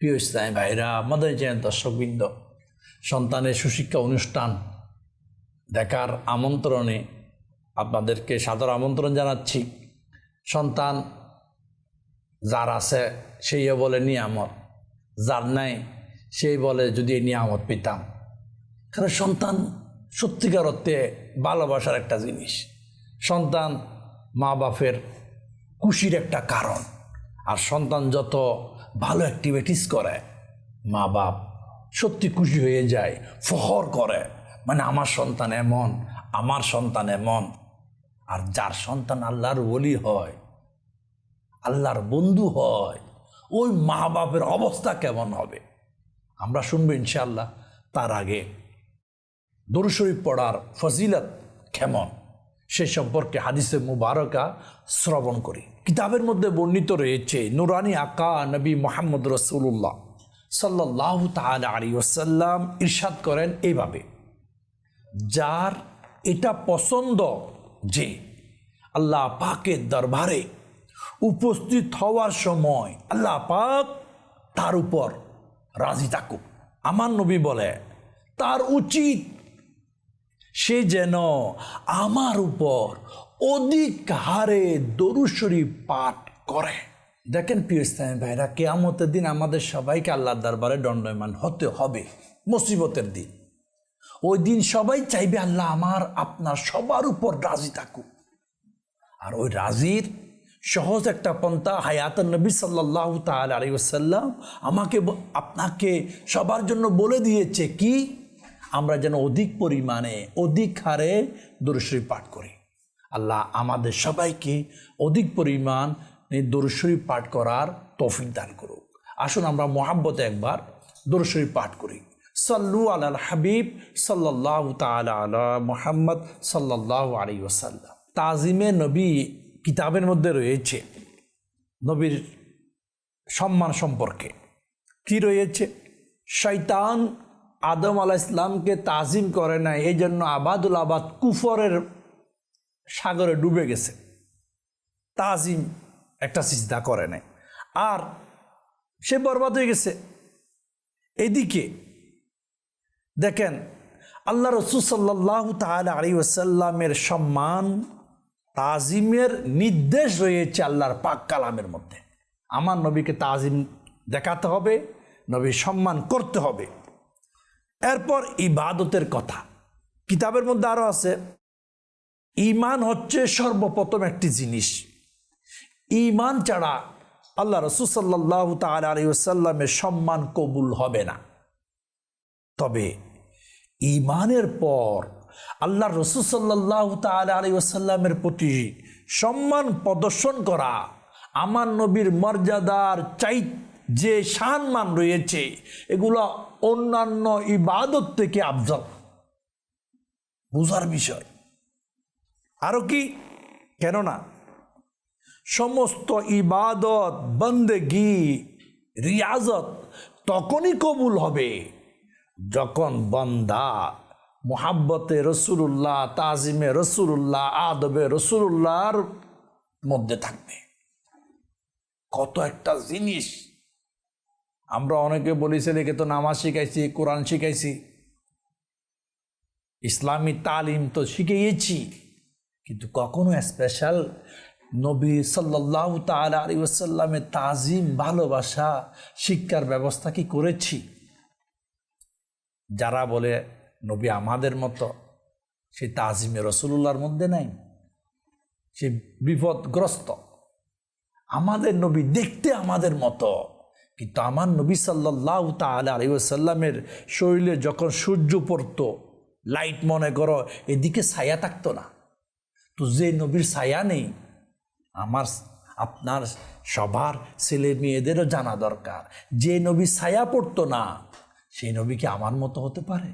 প্রিয় ইসলামী ভাইরা আমাদের যে দর্শকবৃন্দ, সন্তানের সুশিক্ষা অনুষ্ঠান দেখার আমন্ত্রণে আপনাদেরকে সাদর আমন্ত্রণ জানাচ্ছি। সন্তান যার আছে, সেই বলে নিয়ামত, যার নাই, সেই বলে যদি এই নিয়ামত পেতাম। কারণ সন্তান সত্যিকার অর্থে ভালোবাসার একটা জিনিস। সন্তান মা বাপের খুশির একটা কারণ। আর সন্তান যত ভালো অ্যাক্টিভিটিস করে। মা বাপ সত্যি খুশি হয়ে যায় ফহর করে। মানে আমার সন্তান এমন, আমার সন্তান এমন। আর যার সন্তান আল্লাহর বলি হয়, আল্লাহর বন্ধু হয়, ওই মা বাপের অবস্থা কেমন হবে? আমরা শুনব ইনশাল্লাহ তার আগে। দরুশরীফ পড়ার ফজিলত কেমন? সে সম্পর্কে হাদিসে মুবারকা শ্রবণ করি। কিতাবের মধ্যে বর্ণিত রয়েছে, নুরানি আকা নবী মোহাম্মদ রসুল্লাহ সাল্লাহ তাল আলী ওসাল্লাম ইরশাদ করেন এইভাবে যার এটা পছন্দ যে আল্লাহ পাকের দরবারে উপস্থিত হওয়ার সময় আল্লাহ পাক তার উপর রাজি থাকুক। আমার নবী বলে, তার উচিত সে যেন আমার উপর অধিক হারে দরুশরী পাঠ করে। দেখেন প্রিয় ভাইরা, কেয়ামতের দিন আমাদের সবাইকে আল্লাহর দরবারে দণ্ডয়মান হতে হবে, মুসিবতের দিন। ওই দিন সবাই চাইবে আল্লাহ আমার, আপনার সবার উপর রাজি থাকুক। আর ওই রাজির সহজ একটা পন্থা হায়াত নবী সাল্লাহ তাল আলী আমাকে আপনাকে সবার জন্য বলে দিয়েছে কি? আমরা যেন অধিক পরিমাণে, অধিক হারে দরুশরী পাঠ করি। আল্লাহ আমাদের সবাইকে অধিক পরিমাণ দরুশরী পাঠ করার তৌফিক দান করুক। আসুন আমরা মোহাব্বতে একবার দরুশরী পাঠ করি। সাল্লু আল হাবিব সাল্লাহ তালা আলা মোহাম্মদ সাল্লাহ আলী ওসাল্লাম তাজিমে নবী কিতাবের মধ্যে রয়েছে নবীর সম্মান সম্পর্কে। কি রয়েছে? শৈতান আদম আলা ইসলামকে তাজিম করে নাই, এই জন্য আবাদুল আবাদ কুফরের সাগরে ডুবে গেছে। তাজিম একটা চিন্তা করে নাই। আর সে বরবাদ হয়ে গেছে। এদিকে দেখেন, আল্লাহ রসুল সাল্লাহ তাহলে আলী ওসাল্লামের সম্মান, তাজিমের নির্দেশ রয়েছে আল্লাহর পাক কালামের মধ্যে। আমার নবীকে তাজিম দেখাতে হবে নবী সম্মান করতে হবে। এরপর ইবাদতের কথা। কিতাবের মধ্যে আরও আছে, ইমান হচ্ছে সর্বপ্রথম একটি জিনিস। ইমান ছাড়া আল্লাহ রসুসাল্লাহ তাল আলী ওসাল্লামের সম্মান কবুল হবে না। তবে ইমানের পর আল্লাহ রসুসাল্লাহ তাল আলী ওসাল্লামের প্রতি সম্মান প্রদর্শন করা আমার নবীর মর্যাদার চাই, যে সম্মান রয়েছে, এগুলো অন্যান্য ইবাদত থেকে আফজল। বুঝার বিষয়। আরও কি? কেননা সমস্ত ইবাদত, বন্দেগি, রিয়াজত তখনই কবুল হবে যখন বন্দা মোহাব্বতে রসুল্লাহ তাজিমে রসুল্লাহ আদবে রসুল্লাহর মধ্যে থাকবে। কত একটা জিনিস আমরা অনেকে বলি ছেলেকে তো নামাজ শিখাইছি, কোরআন শিখাইছি। ইসলামী তালিম তো শিখিয়েছি, কিন্তু কখনো স্পেশাল নবী সাল্লাহ তাল আলী ওসাল্লামের তাজিম, ভালোবাসা, শিক্ষার ব্যবস্থা কি করেছি? যারা বলে, নবী আমাদের মতো, সে তাজিমে রসুল্লাহর মধ্যে নাই, সে বিপদগ্রস্ত। আমাদের নবী দেখতে আমাদের মতো। কিন্তু আমার নবী সাল্লাহ তালা আলিউসাল্লামের শরীরে যখন সূর্য পড়তো, লাইট মনে করো, এদিকে ছায়া থাকতো না। তো যে নবীর ছায়া নেই, আমার আপনার সবার ছেলে মেয়েদেরও জানা দরকার। যে নবী ছায়া পড়তো না সেই নবী কি আমার মতো হতে পারে?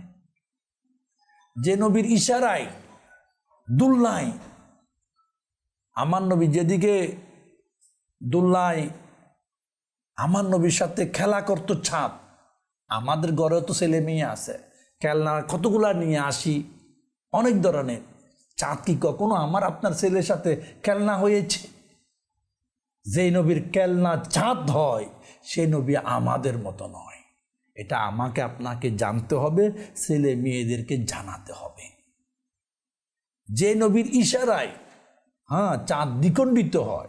যে নবীর ইশারায় দুলনায় আমার নবী যেদিকে দুলনায় আমার নবীর সাথে খেলা করতো ছাপ আমাদের ঘরেও তো ছেলে মেয়ে আছে। খেলনা কতগুলা নিয়ে আসি? অনেক ধরনের। চাঁদ কি কখনো আমার আপনার ছেলের সাথে খেলনা হয়েছে? যেই নবীর খেলনা চাঁদ হয়, সেই নবী আমাদের মতো নয়। এটা আমাকে আপনাকে জানতে হবে, ছেলে মেয়েদেরকে জানাতে হবে। যে নবীর ইশারায় হ্যাঁ চাঁদ দ্বিখণ্ডিত হয়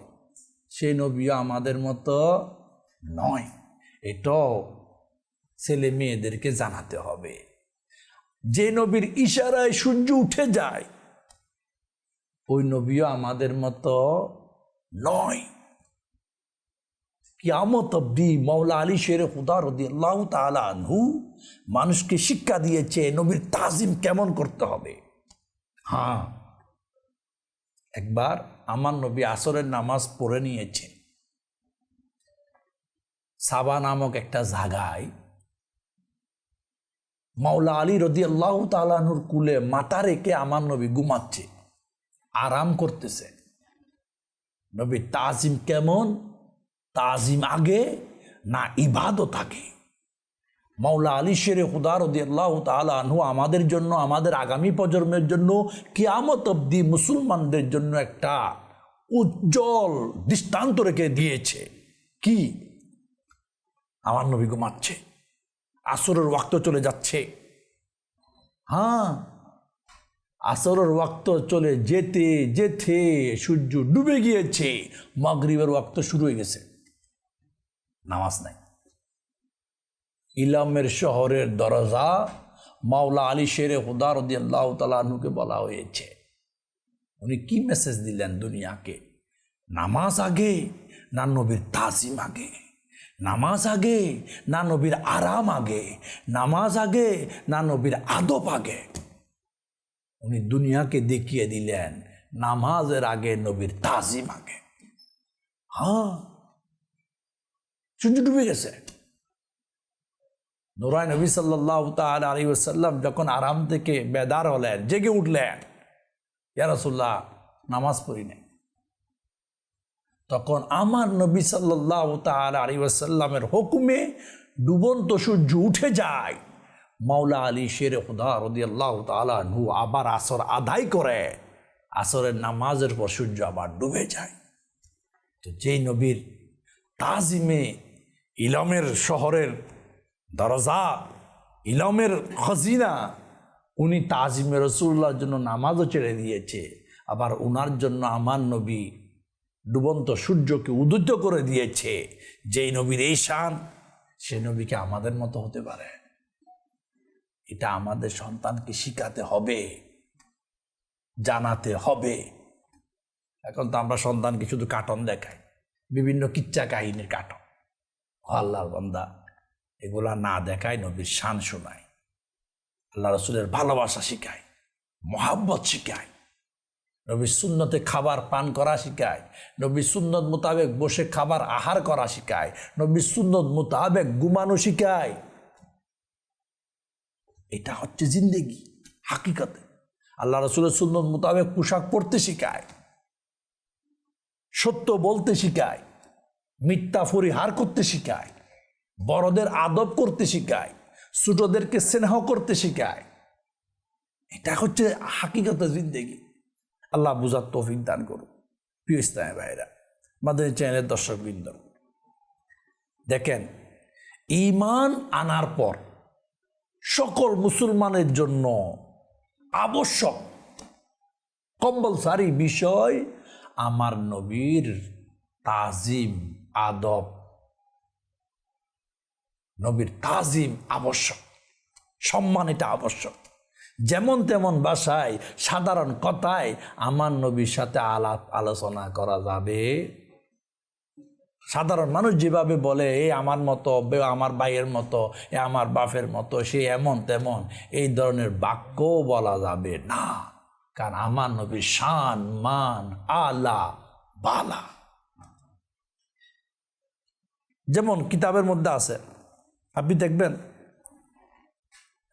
সেই নবীও আমাদের মতো নয়। এটাও ছেলে মেয়েদেরকে জানাতে হবে। যে নবীর ইশারায় সূর্য উঠে যায়, ওই নবীও আমাদের মতো নয়। কিয়ামত অব্দি মৌলা আলী শের হুদা রদি আল্লাহ তালা মানুষকে শিক্ষা দিয়েছে নবীর তাজিম কেমন করতে হবে। হ্যাঁ একবার আমার নবী আসরের নামাজ পড়ে নিয়েছে সাবা নামক একটা জায়গায় মাওলা আলী রদি আল্লাহ তালানুর কুলে মাথা রেখে আমার নবী ঘুমাচ্ছে, আরাম করতেছে। নবী তাজিম কেমন? তাজিম আগে না ইবাদত আগে? মাওলা আলী শেরে খুদার আল্লাহ তালু আমাদের জন্য, আমাদের আগামী প্রজন্মের জন্য, কিয়ামত অব্দি মুসলমানদের জন্য একটা উজ্জ্বল দৃষ্টান্ত রেখে দিয়েছে। কি? আমার নবী ঘুমাচ্ছে। আসরের ওয়াক্ত চলে যাচ্ছে। হ্যাঁ আসরের ওয়াক্ত চলে যেতে যেতে সূর্য ডুবে গিয়েছে। মাগরিবের ওয়াক্ত শুরু হয়ে গেছে। নামাজ নাই। ইলামের শহরের দরজা মাওলা আলী শেরে হুদার তালুকে বলা হয়েছে। উনি কি মেসেজ দিলেন দুনিয়াকে? নামাজ আগে না নবীর তাজিম আগে? নামাজ আগে, না নবীর আরাম আগে, নামাজ আগে, না নবীর আদব আগে। উনি দুনিয়াকে দেখিয়ে দিলেন, নামাজের আগে নবীর তাজিম আগে। হ্যাঁ সূর্য ডুবে গেছে। নোরাই নবী সাল্লাহ যখন আরাম থেকে বেদার হলেন, জেগে উঠলেন ইয়ারসুল্লাহ নামাজ পড়ি নাই। তখন আমার নবী সাল্লাহ তাল আলী ওসাল্লামের হুকুমে ডুবন্ত সূর্য উঠে যায়। মাওলা আলী শের খুদা রদি আল্লাহ তালু আবার আসর আদায় করে। আসরের নামাজের পর সূর্য আবার ডুবে যায়। তো যেই নবীর তাজিমে ইলমের শহরের দরজা, ইলমের খজিনা, উনি তাজিমে রসুল্লাহর জন্য নামাজও ছেড়ে দিয়েছে। আবার ওনার জন্য আমার নবী ডুবন্ত সূর্যকে উদ্যুত করে দিয়েছে। যেই নবীর এই শান, সে নবীকে আমাদের মতো হতে পারে? এটা আমাদের সন্তানকে শিখাতে হবে, জানাতে হবে। এখন তো আমরা সন্তানকে শুধু কাটন দেখাই, বিভিন্ন কিচ্ছা কাহিনীর কাটন আল্লাহর বন্দা এগুলা না দেখায়, নবীর শান শোনায়। আল্লাহ রসুলের ভালোবাসা শিখায়, মহাব্বত শিখায়। নবীর সুন্নতে খাবার পান করা শিখায় নবীর সুন্নত মোতাবেক বসে খাবার আহার করা শিখায়, নবী সুন্নত মোতাবেক ঘুমানো শিখায়। এটা হচ্ছে জিন্দেগি, হাকিকতে। আল্লাহ রসুলের সুন্নত মোতাবেক পোশাক পরতে শিখায়, সত্য বলতে শিখায়, মিথ্যা পরিহার করতে শিখায়, বড়দের আদব করতে শিখায়, ছোটদেরকে স্নেহ করতে শিখায়। এটা হচ্ছে হাকিগত জিন্দেগি। আল্লাহ বুঝার তৌফিক দান করুন। প্রিয় ইসলামের ভাইরা আমাদের চ্যানেলের দর্শকবৃন্দ, দেখেন ইমান আনার পর সকল মুসলমানের জন্য আবশ্যক কম্পালসারি বিষয় আমার নবীর তাজিম, আদব। নবীর তাজিম আবশ্যক সম্মান এটা আবশ্যক। যেমন তেমন বাসায়, সাধারণ কথায় আমার নবীর সাথে আলাপ আলোচনা করা যাবে। সাধারণ মানুষ যেভাবে বলে, এ আমার মতো আমার ভাইয়ের মতো, এ আমার বাপের মতো, সে এমন তেমন, এই ধরনের বাক্য বলা যাবে না। কারণ আমার নবীর শান, মান, আলা, বালা। যেমন কিতাবের মধ্যে আছে, আপনি দেখবেন,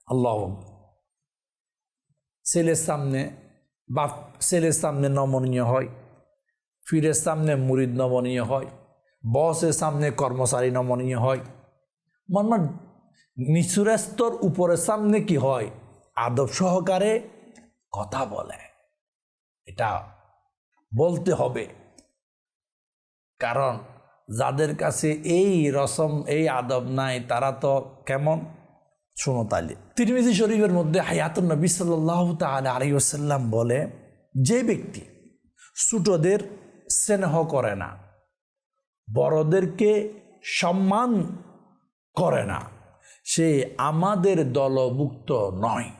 আল্লাহ ছেলের সামনে বাপ, ছেলের সামনে নমনীয় হয় ফিরের সামনে মুরিদ নমনীয় হয়, বসের সামনে কর্মচারী নমনীয় হয়। মানে নিচুরাস্তর উপরের সামনে কি হয়? আদব সহকারে কথা বলে। এটা বলতে হবে। কারণ যাদের কাছে এই রসম, এই আদব নাই, তারা তো কেমন? শোনো তাইলে তিরমিজি শরীফের মধ্যে হায়াতুন নবী সাল্লাহ তাল আলিউসাল্লাম বলে, যে ব্যক্তি ছোটদের স্নেহ করে না, বড়দেরকে সম্মান করে না, সে আমাদের দলভুক্ত নয়।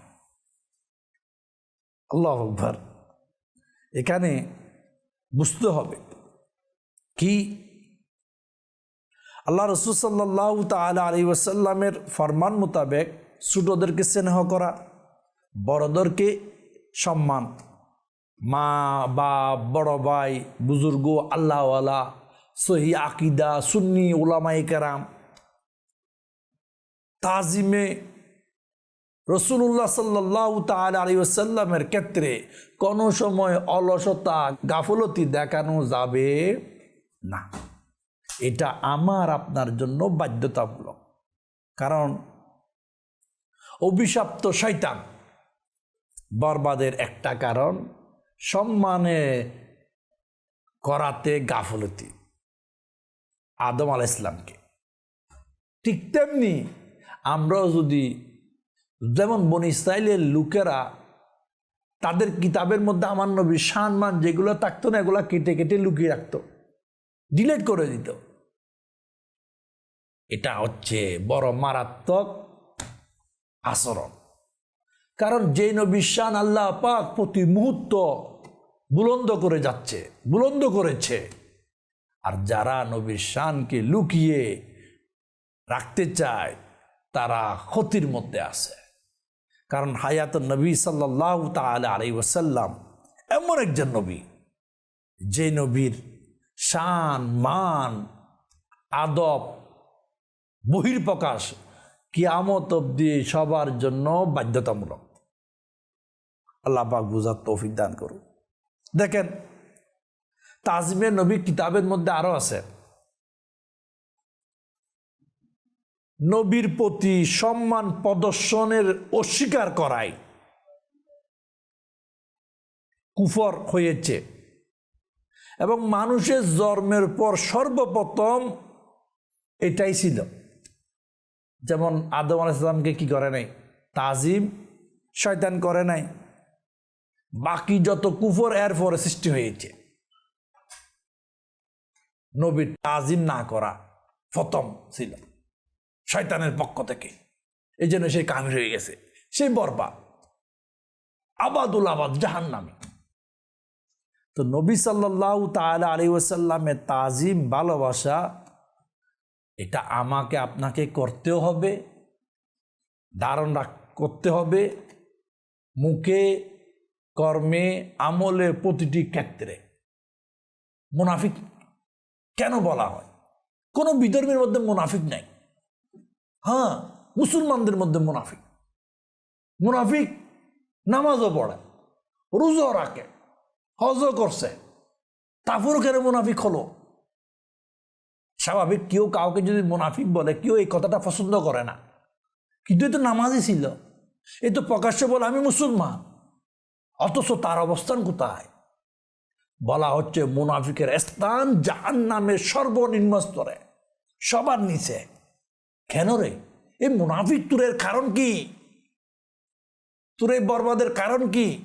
আল্লাহ আকবর। এখানে বুঝতে হবে কি আল্লাহ রসুল সাল্লাহ তাল আলী ওসাল্লামের ফরমান মোতাবেক ছোটদেরকে স্নেহ করা, বড়দেরকে সম্মান। মা বা বড় ভাই, বুজুর্গ, আল্লাহওয়ালা, সহি আকিদা, সুন্নি ওলামাই কারাম। তাজিমে রসুল্লাহ সাল্লাহ তাল আলী ওসাল্লামের ক্ষেত্রে কোনো সময় অলসতা, গাফলতি দেখানো যাবে না। এটা আমার আপনার জন্য বাধ্যতামূলক। কারণ অভিশপ্ত শৈতান বরবাদের একটা কারণ, সম্মানে করাতে গাফলতি। আদম আল ইসলামকে ঠিক তেমনি আমরাও যদি যেমন বন ইসরায়েলের লোকেরা তাদের কিতাবের মধ্যে আমার নবী সম্মান যেগুলো থাকতো না, এগুলো কেটে কেটে লুকিয়ে রাখতো। ডিলেট করে দিত। এটা হচ্ছে বড় মারাত্মক আচরণ। কারণ যে নবিশ্বান আল্লাহ পাক প্রতি মুহূর্ত বুলন্দ করে যাচ্ছে, বুলন্দ করেছে। আর যারা নবীর শানকে লুকিয়ে রাখতে চায়, তারা ক্ষতির মধ্যে আছে। কারণ হায়াত নবী সাল্লাহ তাল আলাই ওসাল্লাম এমন একজন নবী, যে নবীর শান, মান, আদব বহির্প্রকাশ কিয়ামত অব্দি সবার জন্য বাধ্যতামূলক। আল্লাহ পাক বুঝার তৌফিক দান করুন। দেখেন তাজমে নবী কিতাবের মধ্যে আরও আছে। নবীর প্রতি সম্মান প্রদর্শনের অস্বীকার করায় কুফর হয়েছে। এবং মানুষের জন্মের পর সর্বপ্রথম এটাই ছিল। যেমন আদম আলাইসালামকে কি করে নাই? তাজিম, শয়তান করে নাই। বাকি যত কুফর এর পরে সৃষ্টি হয়েছে। নবীর তাজিম না করা প্রথম ছিল শয়তানের পক্ষ থেকে। এই জন্য সে কামির হয়ে গেছে। সেই বরবাদ। আবাদুল আবাদ জাহান নামে তো নবী সাল্লাহ তালা আলী ওসাল্লামের তাজিম, ভালোবাসা, এটা আমাকে, আপনাকে করতেও হবে, ধারণ করতে হবে, মুখে, কর্মে, আমলে প্রতিটি ক্ষেত্রে। মুনাফিক কেন বলা হয়? কোনো বিধর্মের মধ্যে মুনাফিক নাই। হ্যাঁ মুসলমানদের মধ্যে মুনাফিক। মুনাফিক নামাজও পড়ে, রোজও রাখে। হজও করছে। তারপরও কেন মুনাফিক হলো। স্বাভাবিক, কেউ কাউকে যদি মুনাফিক বলে, কেউ এই কথাটা পছন্দ করে না। কিন্তু এ তো নামাজই ছিল। এ তো প্রকাশ্যে বলে, আমি মুসলমান। অথচ তার অবস্থান কোথায়? বলা হচ্ছে মুনাফিকের স্থান জাহান নামের সর্বনিম্ন স্তরে, সবার নিচে। কেন রে? এই মুনাফিক তুরের কারণ কি? তুরে বরবাদের কারণ কি?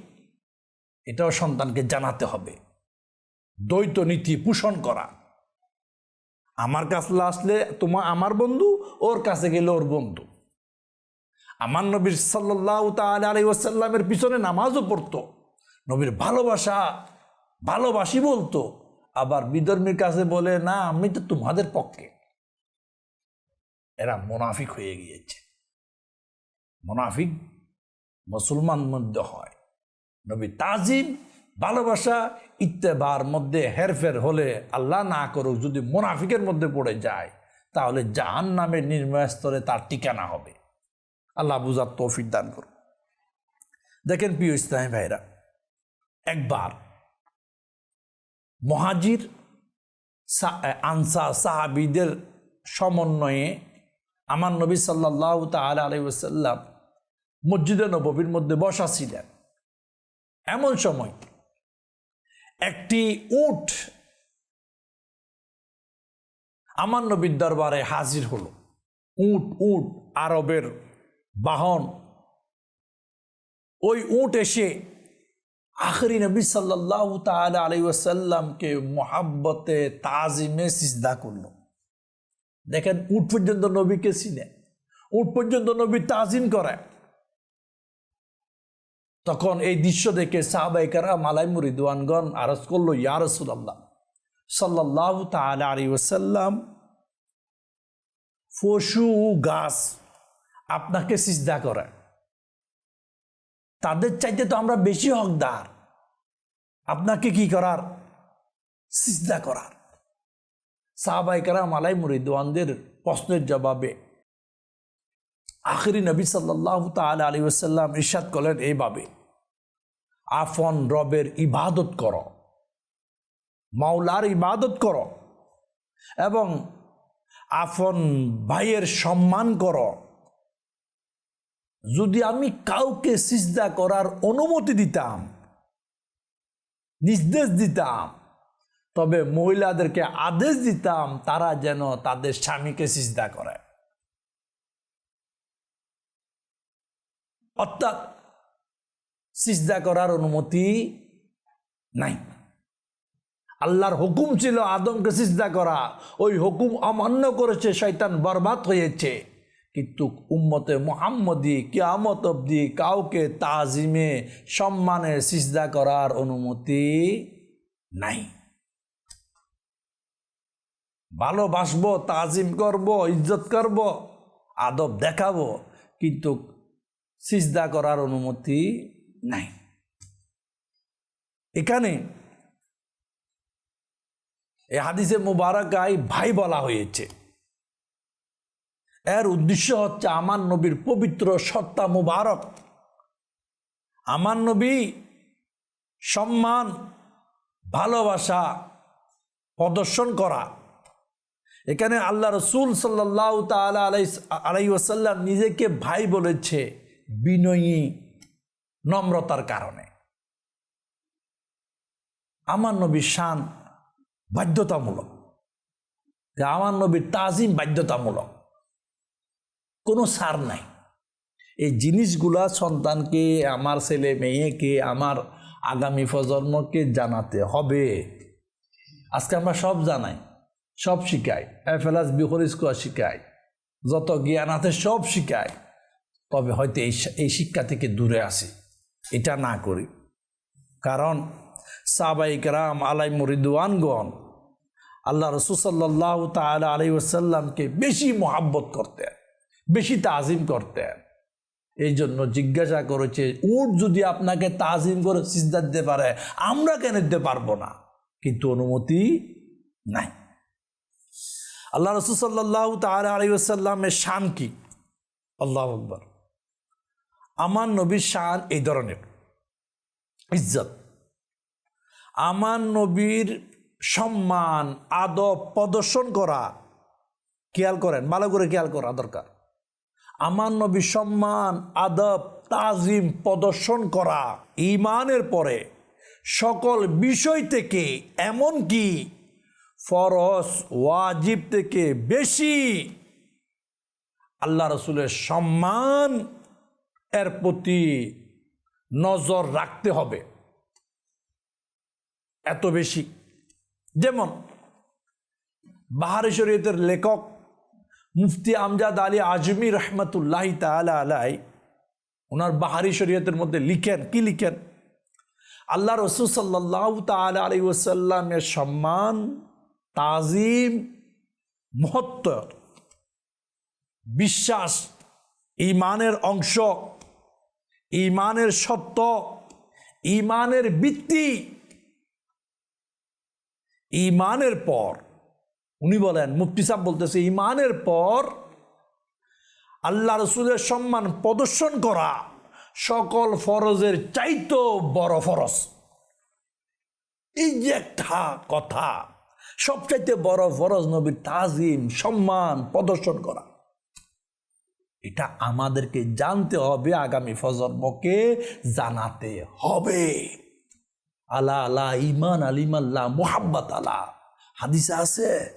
এটাও সন্তানকে জানাতে হবে। দ্বৈত নীতি পোষণ করা। আমার কাছে আসলে তোমার আমার বন্ধু, ওর কাছে গেলে ওর বন্ধু। আমার নবীর সাল্লাহ তাল আলী পিছনে নামাজও পড়তো। নবীর ভালোবাসা, ভালোবাসি বলতো। আবার বিধর্মীর কাছে বলে, না, আমি তো তোমাদের পক্ষে। এরা মোনাফিক হয়ে গিয়েছে। মোনাফিক মুসলমান মধ্যে হয়। নবী তাজিম ভালোবাসা ইত্তেবার মধ্যে হেরফের হলে আল্লাহ না করুক, যদি মোনাফিকের মধ্যে পড়ে যায়, তাহলে জাহান নামের নির্ময় স্তরে তার ঠিকানা হবে। আল্লাহ বুঝার তৌফিক দান করুন। দেখেন প্রিয় ইসলামী ভাইরা, একবার মহাজির আনসার সাহাবিদের সমন্বয়ে আমার নবী সাল্লাহ তালা আলাইসাল্লাম মসজিদে নবীর মধ্যে বসা ছিলেন। এমন সময় একটি উট আমার নবীর দরবারে হাজির হলো। উট উট, আরবের বাহন। ওই উট এসে আখরি নবী সাল্লাহ তালা আলাই ওয়াসাল্লামকে মোহাব্বতে তাজিমে সিজদা করল। দেখেন, উট পর্যন্ত নবীকে চিনে, উট পর্যন্ত নবী তাজিম করে তখন এই দৃশ্য দেখে সাহাবাইকারা মালাই মুরিদওয়ানগণ আরজ করল, ইয়া রসুল্লাহ সাল্লাহ তালা আলী ওসাল্লাম পশু গাছ আপনাকে সিজদা করে। তাদের চাইতে তো আমরা বেশি হকদার। আপনাকে কি করার? সিজদা করার। সাহাবাইকারা মালাই মুরিদওয়ানদের প্রশ্নের জবাবে আখরি নবী সাল্লাহ তাল আলী ওসাল্লাম ইরশাদ করলেন এইভাবে আফন রবের ইবাদত কর, মাওলার ইবাদত কর এবং আফন ভাইয়ের সম্মান কর। যদি আমি কাউকে সিজদা করার অনুমতি দিতাম, নির্দেশ দিতাম, তবে মহিলাদেরকে আদেশ দিতাম, তারা যেন তাদের স্বামীকে সিজদা করে অর্থাৎ সিজদা করার অনুমতি নাই। আল্লাহর হুকুম ছিল আদমকে সিজদা করা। ওই হুকুম অমান্য করেছে, শয়তান বরবাদ হয়েছে। কিন্তু উম্মতে মোহাম্মদী কেয়ামত অব্দি কাউকে তাজিমে, সম্মানে সিজদা করার অনুমতি নাই। ভালোবাসবো, তাজিম করব, ইজ্জত করব, আদব দেখাবো, কিন্তু সিজদা করার অনুমতি নাই। এখানে এই হাদিসে মুবারকায় ভাই বলা হয়েছে। এর উদ্দেশ্য হচ্ছে আমার নবীর পবিত্র সত্তা মুবারক। আমার নবী সম্মান, ভালোবাসা, প্রদর্শন করা। এখানে আল্লাহ রসুল সাল্লাহ তালা আলাই আলাই ওসাল্লাম নিজেকে ভাই বলেছে। বিনয়ী নম্রতার কারণে। আমার নবীর শান বাধ্যতামূলক। আমার নবীর তাজিম বাধ্যতামূলক। কোনো সার নাই। এই জিনিসগুলা সন্তানকে, আমার ছেলে মেয়েকে, আমার আগামী প্রজন্মকে জানাতে হবে। আজকে আমরা সব জানাই, সব শিখাই। বিহর স্কোয়ার শিখাই। যত জ্ঞান আছে সব শিখাই। তবে হয়তো এই এই শিক্ষা থেকে দূরে আসি এটা না করি। কারণ সাবাইকরাম আলাই মরিদুয়ানগণ আল্লাহ রসুসাল্লাহ তালা আলাই ওসাল্লামকে বেশি মোহাব্বত করতেন, বেশি তাজিম করতেন। এই জন্য জিজ্ঞাসা করেছে উট যদি আপনাকে তাজিম করে সিজদা দিতে পারে, আমরা কেন দিতে পারব না? কিন্তু অনুমতি নাই। আল্লাহ রসুসাল্লাহ তালা আলাই ওসাল্লামের শান কি? আল্লাহ আকবর। আমার নবীর শান এই ধরনের। ইজ্জত। আমার নবীর সম্মান, আদব প্রদর্শন করা, খেয়াল করেন, ভালো করে খেয়াল করা দরকার। আমার নবীর সম্মান, আদব, তাজিম প্রদর্শন করা ইমানের পরে সকল বিষয় থেকে এমনকি ফরস ওয়াজিব থেকে বেশি আল্লাহ রসুলের সম্মান এর প্রতি নজর রাখতে হবে। এত বেশি। যেমন, বাহারি শরীয়তের লেখক মুফতি আমজাদ আলী আজমি রহমতুল্লাহ তালা আলাই ওনার বাহারি শরীয়তের মধ্যে লিখেন, কি লিখেন? আল্লাহ রসুল সাল্লাহ তালা আলী ওসাল্লামের সম্মান, তাজিম মহত্ব বিশ্বাস ইমানের অংশ ইমানের সত্য, ইমানের ভিত্তি, ইমানের পর। উনি বলেন, মুফতি সাহেব বলতেছে, ইমানের পর আল্লাহ রসুলের সম্মান প্রদর্শন করা সকল ফরজের চাইতো বড় ফরজ। এই যে একটা কথা, সবচাইতে বড় ফরজ নবীর তাজিম, সম্মান প্রদর্শন করা। এটা আমাদেরকে জানতে হবে আগামী ফজর্মকে জানাতে হবে। আলা আলা ইমান আলিমাল্লাহ মোহাব্বত, আলা। হাদিসা আছে,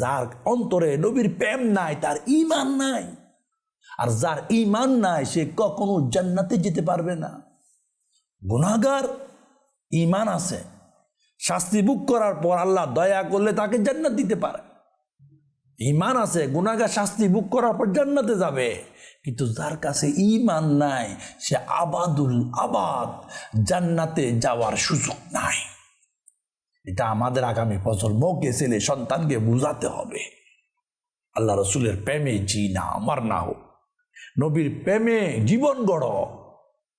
যার অন্তরে নবীর প্রেম নাই, তার ইমান নাই। আর যার ইমান নাই, সে কখনো জান্নাতে যেতে পারবে না। গুনাগার ইমান আছে। শাস্তি বুক করার পর আল্লাহ দয়া করলে তাকে জান্নাত দিতে পারে। ইমান আছে গুনাগার শাস্তি বুক করার পর জান্নাতে যাবে। কিন্তু যার কাছে ইমান নাই, সে আবাদুল আবাদ, জান্নাতে যাওয়ার সুযোগ নাই। এটা আমাদের আগামী প্রজন্মকে, ছেলে সন্তানকে বুঝাতে হবে। আল্লাহ রসুলের প্রেমে জি না, আমার না হোক। নবীর প্রেমে জীবন গড়।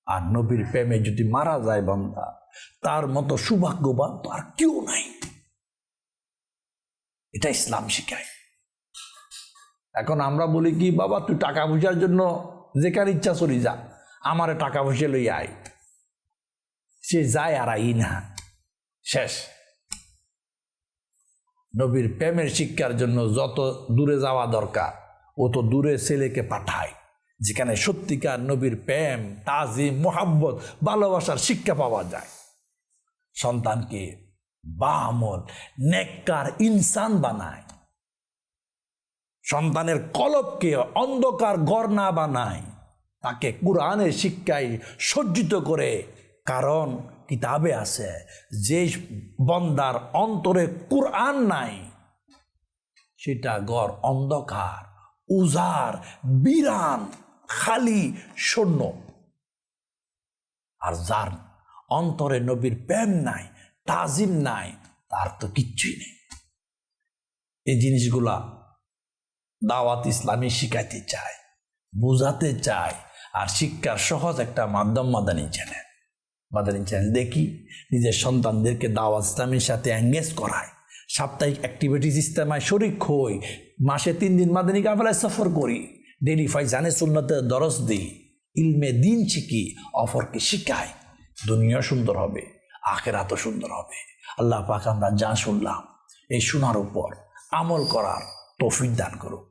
আর নবীর প্রেমে যদি মারা যায় বন্ধা তার মতো সৌভাগ্যবান তো আর কেউ নাই। এটা ইসলাম শিখায়। এখন আমরা বলি কি, বাবা, তুই টাকা পয়সার জন্য যেখানে ইচ্ছা চলি যা, আমারে টাকা পয়সা লই আয়। সে যায় আর আই না। শেষ। নবীর প্রেমের শিক্ষার জন্য যত দূরে যাওয়া দরকার ও তো দূরে ছেলেকে পাঠায়, যেখানে সত্যিকার নবীর প্রেম, তাজিম, মোহাব্বত, ভালোবাসার শিক্ষা পাওয়া যায়। সন্তানকে বা আমল নেককার ইনসান বানায়। সন্তানের কলবকে অন্ধকার গড় না বানায়। তাকে কোরআনের শিক্ষায় সজ্জিত করে। কারণ কিতাবে আছে, যে বন্দার অন্তরে কোরআন নাই, সেটা গড় অন্ধকার উজার বিরান, খালি, শূন্য। আর যার অন্তরে নবীর প্রেম নাই, তাজিম নাই, তার তো কিচ্ছুই নেই। এই জিনিসগুলা দাওয়াত ইসলামী শিখাইতে চায়, বুঝাতে চায়, আর শিক্ষার সহজ একটা মাধ্যম মাদানী চ্যানেল মাদানী চ্যানেল দেখি, নিজের সন্তানদেরকে দাওয়াত ইসলামের সাথে এঙ্গেজ করায়। সাপ্তাহিক অ্যাক্টিভিটিস ইস্তেমায় শরিক হই, মাসে তিন দিন মাদানী কাফেলায় সফর করি ডেলি জানে সুন্নতে দরস দিই, ইলমে দিন শিখি, অফরকে শিখাই। দুনিয়া সুন্দর হবে, আখেরাতও সুন্দর হবে। আল্লাহ পাক আমরা যা শুনলাম, এই শোনার উপর আমল করার তৌফিক দান করুক।